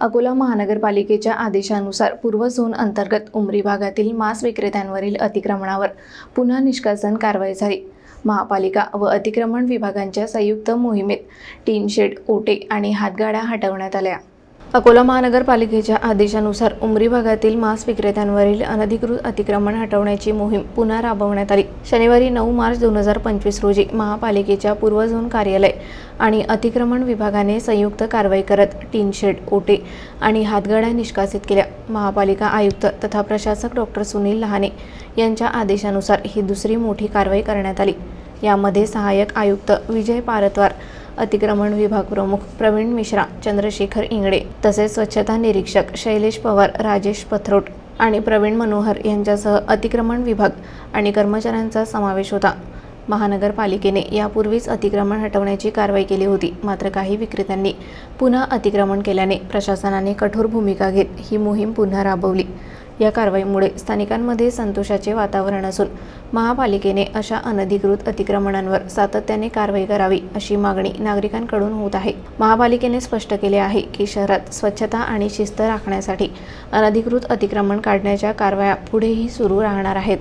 अकोला महानगरपालिकेच्या आदेशानुसार पूर्व झोन अंतर्गत उमरी भागातील मांस विक्रेत्यांवरील अतिक्रमणावर पुन्हा निष्कासन कारवाई झाली. महापालिका व अतिक्रमण विभागांच्या संयुक्त मोहिमेत टीन शेड ओटे आणि हातगाड्या हटवण्यात आल्या. अकोला महानगरपालिकेच्या आदेशानुसार उमरी भागातील मांस विक्रेत्यांवरील अनधिकृत अतिक्रमण हटवण्याची मोहीम पुन्हा राबवण्यात आली. शनिवारी नऊ मार्च दोन हजार पंचवीस रोजी महापालिकेच्या पूर्व झोन कार्यालय आणि अतिक्रमण विभागाने संयुक्त कारवाई करत टीन शेड ओटे आणि हातगाड्या निष्कासित केल्या. महापालिका आयुक्त तथा प्रशासक डॉक्टर सुनील लहाने यांच्या आदेशानुसार ही दुसरी मोठी कारवाई करण्यात आली. यामध्ये सहाय्यक आयुक्त विजय पारतवार अतिक्रमण विभाग प्रमुख प्रवीण मिश्रा चंद्रशेखर इंगडे तसेच स्वच्छता निरीक्षक शैलेश पवार राजेश पथरोट आणि प्रवीण मनोहर यांच्यासह अतिक्रमण विभाग आणि कर्मचाऱ्यांचा समावेश होता. महानगरपालिकेने यापूर्वीच अतिक्रमण हटवण्याची कारवाई केली होती मात्र काही विक्रेत्यांनी पुन्हा अतिक्रमण केल्याने प्रशासनाने कठोर भूमिका घेत ही मोहीम पुन्हा राबवली. या कारवाईमुळे स्थानिकांमध्ये संतोषाचे वातावरण असून महापालिकेने अशा अनधिकृत अतिक्रमणांवर सातत्याने कारवाई करावी अशी मागणी नागरिकांकडून होत आहे. महापालिकेने स्पष्ट केले आहे की शहरात स्वच्छता आणि शिस्त राखण्यासाठी अनधिकृत अतिक्रमण काढण्याच्या कारवाया पुढेही सुरू राहणार आहेत.